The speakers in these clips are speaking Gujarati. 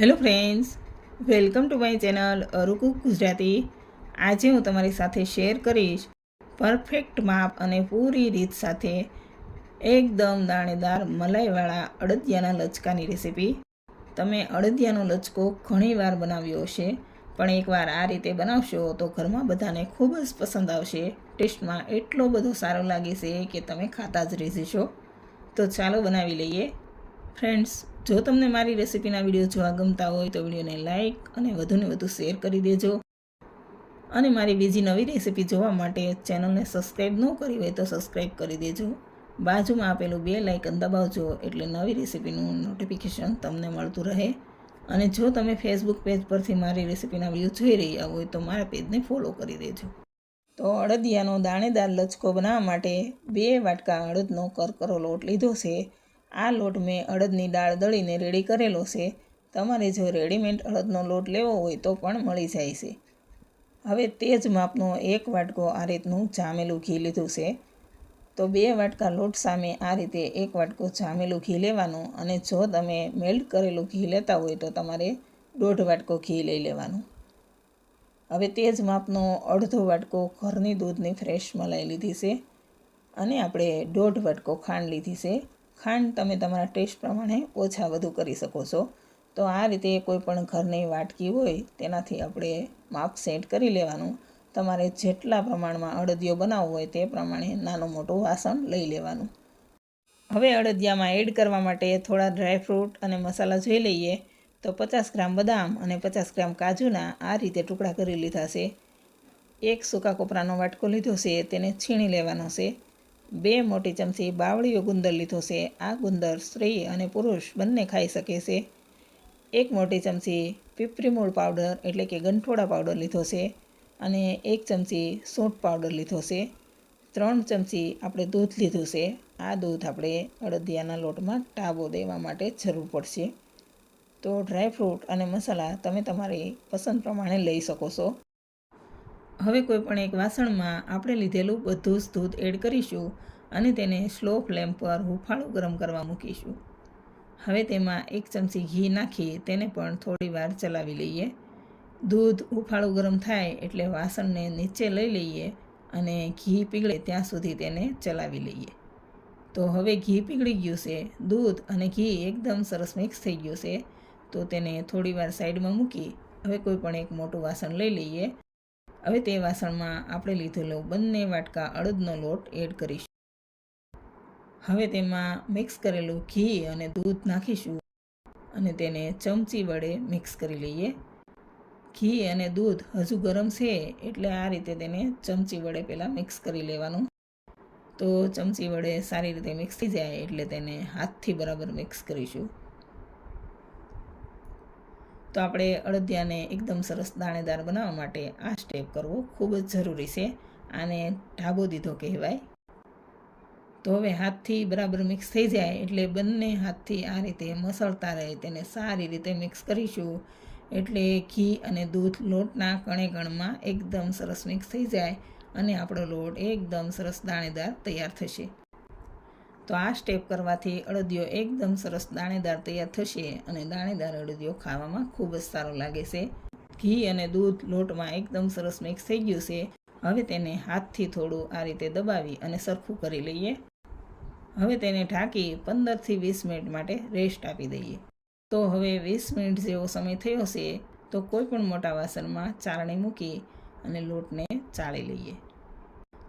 Hello friends, welcome to my channel અરુકુ Gujarati. આજે હું તમારી સાથે શેર કરીશ પરફેક્ટ માપ અને પૂરી રીત સાથે એકદમ દાણેદાર મલાઈવાળા અડદિયાના લચકાની રેસીપી. તમે અડદિયાનો લચકો ઘણીવાર બનાવ્યો હશે, પણ એકવાર આ રીતે બનાવશો તો ઘરમાં બધાને ખૂબ જ પસંદ આવશે. ટેસ્ટમાં એટલો બધો સારો લાગે છે કે તમે ખાતા જ રહેશો. તો ચાલો બનાવી લઈએ. ફ્રેન્ડ્સ જો તમને મારી રેસિપીના વીડિયો જોવા ગમતા હોય તો વિડીયોને લાઇક અને વધુને વધુ શેર કરી દેજો. અને મારી બીજી નવી રેસિપી જોવા માટે ચેનલને સબસ્ક્રાઈબ ન કરી હોય તો સબસ્ક્રાઈબ કરી દેજો. બાજુમાં આપેલું બે લાઇકન દબાવજો એટલે નવી રેસિપીનું નોટિફિકેશન તમને મળતું રહે. અને જો તમે ફેસબુક પેજ પરથી મારી રેસીપીના વીડિયો જોઈ રહ્યા હોય તો મારા પેજને ફોલો કરી દેજો. તો અડદિયાનો દાણેદાર લચકો બનાવવા માટે બે વાટકા અડદનો કરકરો લોટ લીધો છે. આ લોટ મેં અડદની દાળ દળીને રેડી કરેલો છે. તમારે જો રેડીમેડ અડદનો લોટ લેવો હોય તો પણ મળી જાય છે. હવે તે જ માપનો એક વાટકો આ રીતનું જામેલું ઘી લીધું છે. તો બે વાટકા લોટ સામે આ રીતે એક વાટકો જામેલું ઘી લેવાનું અને જો તમે મેલ્ટ કરેલું ઘી લેતા હોય તો તમારે દોઢ વાટકો ઘી લઈ લેવાનું. હવે તે જ માપનો અડધો વાટકો ઘરની દૂધની ફ્રેશ મલાઈ લીધી છે અને આપણે દોઢ વાટકો ખાંડ લીધી છે. ખાંડ તમે તમારા ટેસ્ટ પ્રમાણે ઓછા વધુ કરી શકો છો. તો આ રીતે કોઈ પણ ઘરની વાટકી હોય, તેનાથી આપણે માપ સેટ કરી લેવાનું. તમારે જેટલા પ્રમાણમાં અડદિયો બનાવવો હોય તે પ્રમાણે નાનું મોટું વાસણ લઈ લેવાનું. હવે અડદિયામાં એડ કરવા માટે થોડા ડ્રાયફ્રૂટ અને મસાલા જોઈ લઈએ. તો પચાસ ગ્રામ બદામ અને પચાસ ગ્રામ કાજુના આ રીતે ટુકડા કરી લીધા છે. એક સૂકા કોપરાનો વાટકો લીધો છે, તેને છીણી લેવાનો છે. બે મોટી ચમચી બાવળીઓ ગુંદર લીધો છે. આ ગુંદર સ્ત્રી અને પુરુષ બંને ખાઈ શકે છે. એક મોટી ચમચી પીપરીમૂળ પાવડર એટલે કે ગંઠોડા પાવડર લીધો છે અને એક ચમચી સૂંઠ પાવડર લીધો છે. ત્રણ ચમચી આપણે દૂધ લીધું છે. આ દૂધ આપણે અડદિયાના લોટમાં ટાબો દેવા માટે જરૂર પડશે. તો ડ્રાયફ્રૂટ અને મસાલા તમે તમારી પસંદ પ્રમાણે લઈ શકો છો. હવે કોઈ પણ એક વાસણમાં આપણે લીધેલું બધું જ દૂધ એડ કરીશું અને તેને સ્લો ફ્લેમ પર હુંફાળું ગરમ કરવા મૂકીશું. હવે તેમાં એક ચમચી ઘી નાખી તેને પણ થોડી વાર ચલાવી લઈએ. દૂધ હુંફાળું ગરમ થાય એટલે વાસણને નીચે લઈ લઈએ અને ઘી પીગળે ત્યાં સુધી તેને ચલાવી લઈએ. તો હવે ઘી પીગળી ગયું છે, દૂધ અને ઘી એકદમ સરસ મિક્સ થઈ ગયું છે, તો તેને થોડી વાર સાઈડમાં મૂકી હવે કોઈ પણ એક મોટું વાસણ લઈ લઈએ. હવે તે વાસણમાં આપણે લીધેલો બંને વાટકા અડદનો લોટ એડ કરીશું. હવે તેમાં મિક્સ કરેલું ઘી અને દૂધ નાખીશું અને તેને ચમચી વડે મિક્સ કરી લઈએ. ઘી અને દૂધ હજુ ગરમ છે એટલે આ રીતે તેને ચમચી વડે પહેલાં મિક્સ કરી લેવાનું. તો ચમચી વડે સારી રીતે મિક્સ થઈ જાય એટલે તેને હાથથી બરાબર મિક્સ કરીશું. તો આપણે અડદિયાને એકદમ સરસ દાણેદાર બનાવવા માટે આ સ્ટેપ કરવો ખૂબ જ જરૂરી છે. આને ઢાબો દીધો કહેવાય. તો હવે હાથથી બરાબર મિક્સ થઈ જાય એટલે બંને હાથથી આ રીતે મસળતા રહે, તેને સારી રીતે મિક્સ કરીશું. એટલે ઘી અને દૂધ લોટના કણે કણમાં એકદમ સરસ મિક્સ થઈ જાય અને આપણો લોટ એકદમ સરસ દાણેદાર તૈયાર થશે. તો આ સ્ટેપ કરવાથી અડદિયો એકદમ સરસ દાણેદાર તૈયાર થશે અને દાણેદાર અડદિયો ખાવામાં ખૂબ જ સારો લાગે છે. ઘી અને દૂધ લોટમાં એકદમ સરસ મિક્સ થઈ ગયું છે. હવે તેને હાથથી થોડું આ રીતે દબાવી અને સરખું કરી લઈએ. હવે તેને ઢાંકી પંદરથી વીસ મિનિટ માટે રેસ્ટ આપી દઈએ. તો હવે વીસ મિનિટ જેવો સમય થયો છે, તો કોઈ પણ મોટા વાસણમાં ચાળણી મૂકી અને લોટને ચાળી લઈએ.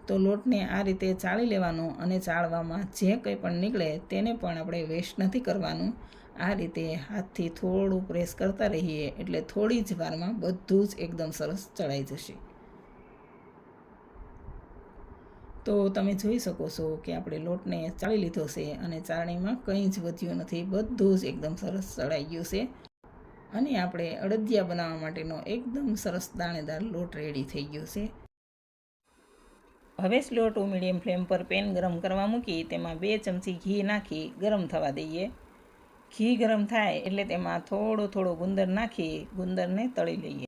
તો લોટને આ રીતે ચાળી લેવાનો અને ચાળવામાં જે કંઈ પણ નીકળે તેને પણ આપણે વેસ્ટ નથી કરવાનું. આ રીતે હાથથી થોડું પ્રેસ કરતા રહીએ એટલે થોડી જ વારમાં બધું જ એકદમ સરસ ચડાઈ જશે. તો તમે જોઈ શકો છો કે આપણે લોટને ચાળી લીધો છે અને ચાળણીમાં કંઈ જ વધ્યું નથી. બધું જ એકદમ સરસ ચડાઈ ગયું છે. અને આપણે અડદિયા બનાવવા માટેનો એકદમ સરસ દાણેદાર લોટ રેડી થઈ ગયો છે. હવે સ્લો ટુ મીડિયમ ફ્લેમ પર પેન ગરમ કરવા મૂકી તેમાં બે ચમચી ઘી નાખી ગરમ થવા દઈએ. ઘી ગરમ થાય એટલે તેમાં થોડો થોડો ગુંદર નાખી ગુંદરને તળી લઈએ.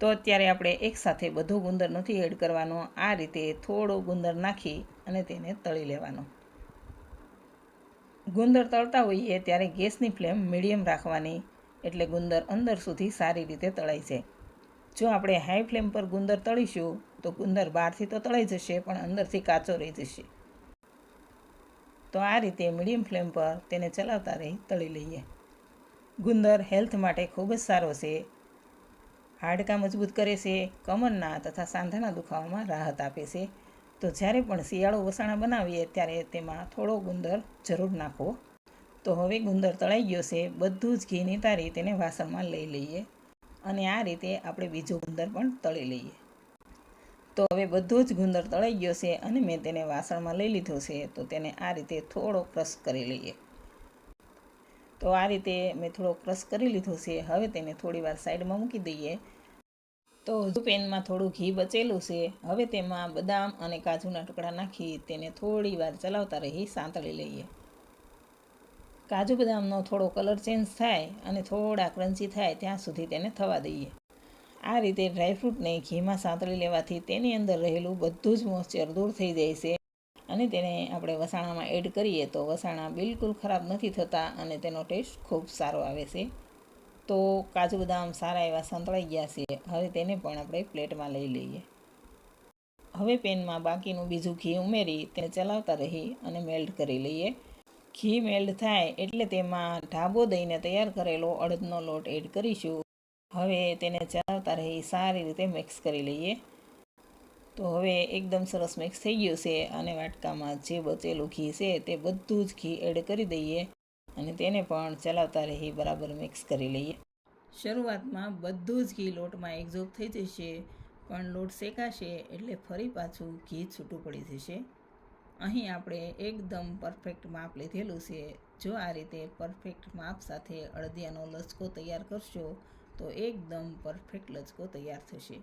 તો અત્યારે આપણે એકસાથે બધો ગુંદર નથી એડ કરવાનો. આ રીતે થોડો ગુંદર નાખી અને તેને તળી લેવાનો. ગુંદર તળતા હોઈએ ત્યારે ગેસની ફ્લેમ મીડિયમ રાખવાની. એટલે ગુંદર અંદર સુધી સારી રીતે તળાય જાય. જો આપણે હાઈ ફ્લેમ પર ગુંદર તળીશું, તો ગુંદર બહારથી તો તળાઈ જશે, પણ અંદરથી કાચો રહી જશે. તો આ રીતે મીડિયમ ફ્લેમ પર તેને ચલાવતા રહી તળી લઈએ. ગુંદર હેલ્થ માટે ખૂબ જ સારો છે. હાડકાં મજબૂત કરે છે, કમરના તથા સાંધાના દુખાવામાં રાહત આપે છે. તો જ્યારે પણ શિયાળો વસાણા બનાવીએ, ત્યારે તેમાં થોડો ગુંદર જરૂર નાખો તો હવે ગુંદર તળાઈ ગયો છે, બધું જ ઘી નિતારી તેને વાસણમાં લઈ લઈએ. અને આ રીતે આપણે બીજો ગુંદર પણ તળી લઈએ. તો હવે બધો જ ગુંદર તળાઈ ગયો છે અને મેં તેને વાસણમાં લઈ લીધો છે, તો તેને આ રીતે થોડો ક્રશ કરી લઈએ. તો આ રીતે મેં થોડો ક્રશ કરી લીધો છે, હવે તેને થોડી વાર સાઈડમાં મૂકી દઈએ. તો હજુ પેનમાં થોડું ઘી બચેલું છે, હવે તેમાં બદામ અને કાજુના ટુકડા નાખી તેને થોડી વાર ચલાવતા રહી સાંતળી લઈએ. કાજુ બદામનો થોડો કલર ચેન્જ થાય અને થોડા ક્રન્ચી થાય ત્યાં સુધી તેને થવા દઈએ. આ રીતે ડ્રાયફ્રૂટને ઘીમાં સાંતળી લેવાથી તેની અંદર રહેલું બધું જ મોઇશ્ચર દૂર થઈ જાય છે. અને તેને આપણે વસાણામાં એડ કરીએ તો વસાણા બિલકુલ ખરાબ નથી થતા અને તેનો ટેસ્ટ ખૂબ સારો આવે છે. તો કાજુ બદામ સારા એવા સંતળાઈ ગયા છે. હવે તેને પણ આપણે પ્લેટમાં લઈ લઈએ. હવે પેનમાં બાકીનું બીજું ઘી ઉમેરી તેને ચલાવતા રહી અને મેલ્ટ કરી લઈએ. ઘી મેલ્ટ થાય એટલે તેમાં ઢાબો દઈને તૈયાર કરેલો અડદનો લોટ એડ કરીશું. હવે તેને ચલાવતા રહી સારી રીતે મિક્સ કરી લઈએ. તો હવે એકદમ સરસ મિક્સ થઈ ગયું છે અને વાટકામાં જે બચેલું ઘી છે તે બધું જ ઘી એડ કરી દઈએ અને તેને પણ ચલાવતા રહી બરાબર મિક્સ કરી લઈએ. શરૂઆતમાં બધું જ ઘી લોટમાં એક્ઝોબ થઈ જશે, પણ લોટ શેકાશે એટલે ફરી પાછું ઘી છૂટું પડી જશે. અહીં આપણે એકદમ પરફેક્ટ માપ લીધેલું છે. જો આ રીતે પરફેક્ટ માપ સાથે અડદિયાનો લચકો તૈયાર કરશો, તો એકદમ પરફેક્ટ લચકો તૈયાર થશે.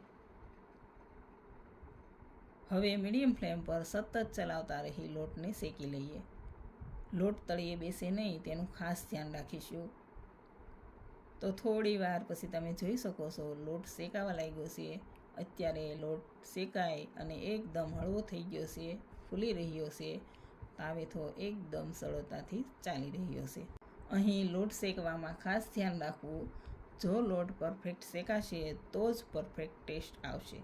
હવે મીડિયમ ફ્લેમ પર સતત ચલાવતા રહી લોટને શેકી લઈએ. લોટ તળીએ બેસે નહીં, તેનું ખાસ ધ્યાન રાખીશું. તો થોડી વાર પછી તમે જોઈ શકો છો, લોટ શેકાવા લાગ્યો છે. અત્યારે લોટ શેકાય અને એકદમ હળવો થઈ ગયો છે. ફૂલી રહ્યો છે. તાવેથો એકદમ સરળતાથી ચાલી રહ્યો છે. અહીં લોટ શેકવામાં ખાસ ધ્યાન રાખવું. જો લોટ પરફેક્ટ શેકાશે, તો જ પરફેક્ટ ટેસ્ટ આવશે.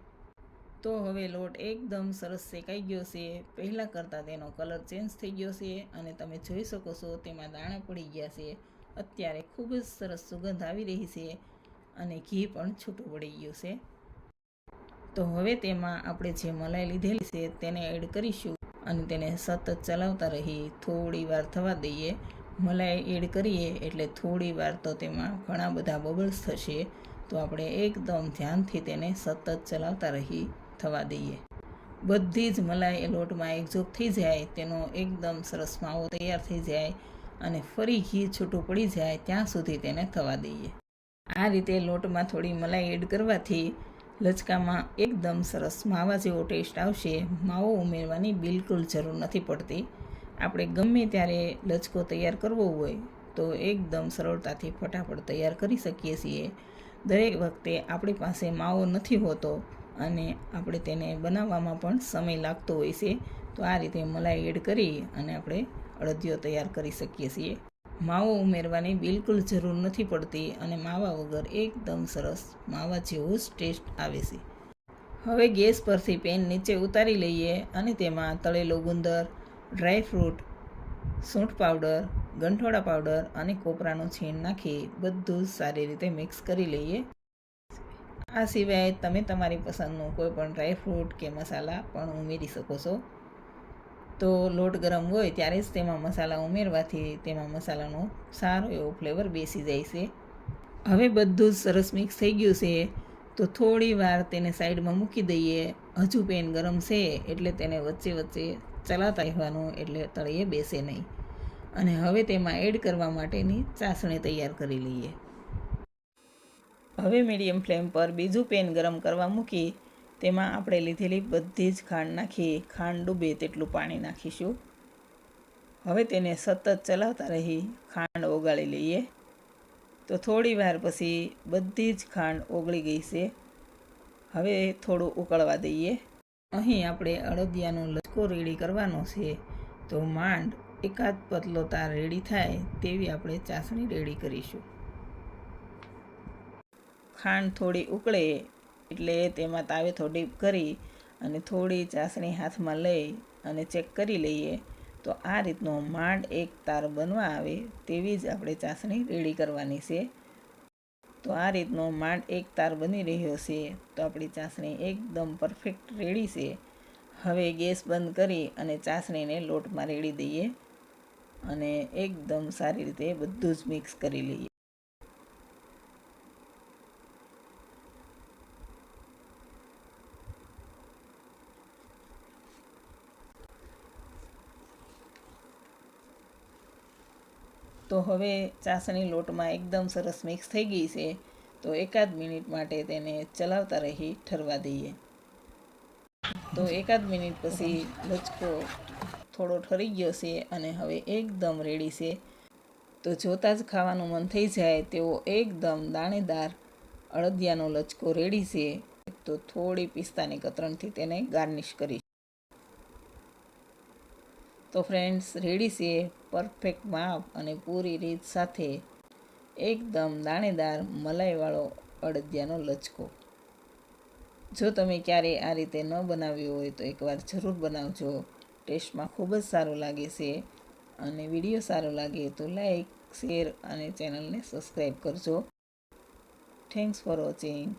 તો હવે લોટ એકદમ સરસ શેકાઈ ગયો છે. પહેલાં કરતાં તેનો કલર ચેન્જ થઈ ગયો છે અને તમે જોઈ શકો છો તેમાં દાણા પડી ગયા છે. અત્યારે ખૂબ જ સરસ સુગંધ આવી રહી છે અને ઘી પણ છૂટું પડી ગયું છે. તો હવે તેમાં આપણે જે મલાઈ લીધેલી છે તેને એડ કરીશું. અને તેને સતત ચલાવતા રહી થોડી વાર થવા દઈએ, મલાઈ એડ કરીએ એટલે થોડી વાર તો તેમાં ઘણા બધા બબલ્સ થશે, તો આપણે એકદમ ધ્યાનથી તેને સતત ચલાવતા રહી થવા દઈએ. બધી જ મલાઈ એ લોટમાં એકજોગ થઈ જાય, તેનો એકદમ સરસ માવો તૈયાર થઈ જાય અને ફરી ઘી છૂટું પડી જાય, ત્યાં સુધી તેને થવા દઈએ. આ રીતે લોટમાં થોડી મલાઈ એડ કરવાથી લચકામાં એકદમ સરસ માવા જેવો ટેસ્ટ આવશે. માવો ઉમેરવાની બિલકુલ જરૂર નથી પડતી. આપણે ગમે ત્યારે લચકો તૈયાર કરવો હોય તો એકદમ સરળતાથી ફટાફટ તૈયાર કરી શકીએ છીએ. દરેક વખતે આપણી પાસે માવો નથી હોતો અને આપણે તેને બનાવવામાં પણ સમય લાગતો હોય છે, તો આ રીતે મલાઈ એડ કરી અને આપણે અડદિયો તૈયાર કરી શકીએ છીએ. માવો ઉમેરવાની બિલકુલ જરૂર નથી પડતી અને માવા વગર એકદમ સરસ માવા જેવો જ ટેસ્ટ આવે છે. હવે ગેસ પરથી પેન નીચે ઉતારી લઈએ અને તેમાં તળેલો ગુંદર ડ્રાયફ્રૂટ સૂંઠ પાવડર ગંઠોડા પાવડર અને કોપરાનું છીણ નાખી બધું જ સારી રીતે મિક્સ કરી લઈએ. આ સિવાય તમે તમારી પસંદનું કોઈ પણ ડ્રાય કે મસાલા પણ ઉમેરી શકો છો. તો લોટ ગરમ હોય ત્યારે જ તેમાં મસાલા ઉમેરવાથી તેમાં મસાલાનો સારો એવો ફ્લેવર બેસી જાય છે. હવે બધું જ સરસ મિક્સ થઈ ગયું છે, તો થોડી વાર તેને સાઈડમાં મૂકી દઈએ. હજુ પેન ગરમ છે, એટલે તેને વચ્ચે વચ્ચે ચલાતા રહેવાનું, એટલે તળીએ બેસે નહીં. અને હવે તેમાં એડ કરવા માટેની ચાસણી તૈયાર કરી લઈએ. હવે મીડિયમ ફ્લેમ પર બીજું પેન ગરમ કરવા મૂકી તેમાં આપણે લીધેલી બધી જ ખાંડ નાખીએ ખાંડ ડૂબે તેટલું પાણી નાખીશું. હવે તેને સતત ચલાવતા રહી ખાંડ ઓગાળી લઈએ. તો થોડી વાર પછી બધી જ ખાંડ ઓગળી ગઈ છે. હવે થોડું ઉકળવા દઈએ. અહીં આપણે અડદિયાનો લચકો રેડી કરવાનો છે. તો માંડ એકાદ પતલો તાર રેડી થાય તેવી આપણે ચાસણી રેડી કરીશું. ખાંડ થોડી ઉકળે એટલે તેમાં તાવે થોડી કરી અને થોડી ચાસણી હાથમાં લઈ અને ચેક કરી લઈએ તો આ રીતનો માંડ એક તાર બનવા આવે તેવી જ આપણે ચાસણી રેડી કરવાની છે. તો આ રીતનો માંડ એક તાર બની રહ્યો છે તો આપણી ચાસણી એકદમ પરફેક્ટ રેડી છે. હવે ગેસ બંધ કરી અને ચાસણીને લોટમાં રેડી દઈએ અને એકદમ સારી રીતે બધું જ મિક્સ કરી લઈએ. તો હવે ચાસણી લોટમાં એકદમ સરસ મિક્સ થઈ ગઈ છે, તો એકાદ મિનિટ માટે તેને ચલાવતા રહી, ઠરવા દઈએ. તો એકાદ મિનિટ પછી લચકો થોડો ઠરી ગયો છે અને હવે એકદમ રેડી છે. તો જોતાં જ ખાવાનું મન થઈ જાય તેવો એકદમ દાણેદાર અળદિયાનો લચકો રેડી છે, તો થોડી પિસ્તાની કતરણથી તેને ગાર્નિશ કરી તો ફ્રેન્ડ્સ, રેડી છે. પરફેક્ટ માપ અને પૂરી રીત સાથે એકદમ દાણેદાર મલાઈવાળો અડદિયાનો લચકો. જો તમે ક્યારેય આ રીતે ન બનાવ્યો હોય તો એકવાર જરૂર બનાવજો. ટેસ્ટમાં ખૂબ જ સારું લાગે છે અને વીડિયો સારો લાગે તો લાઈક, શેર અને ચેનલને સબસ્ક્રાઈબ કરજો. Thanks for watching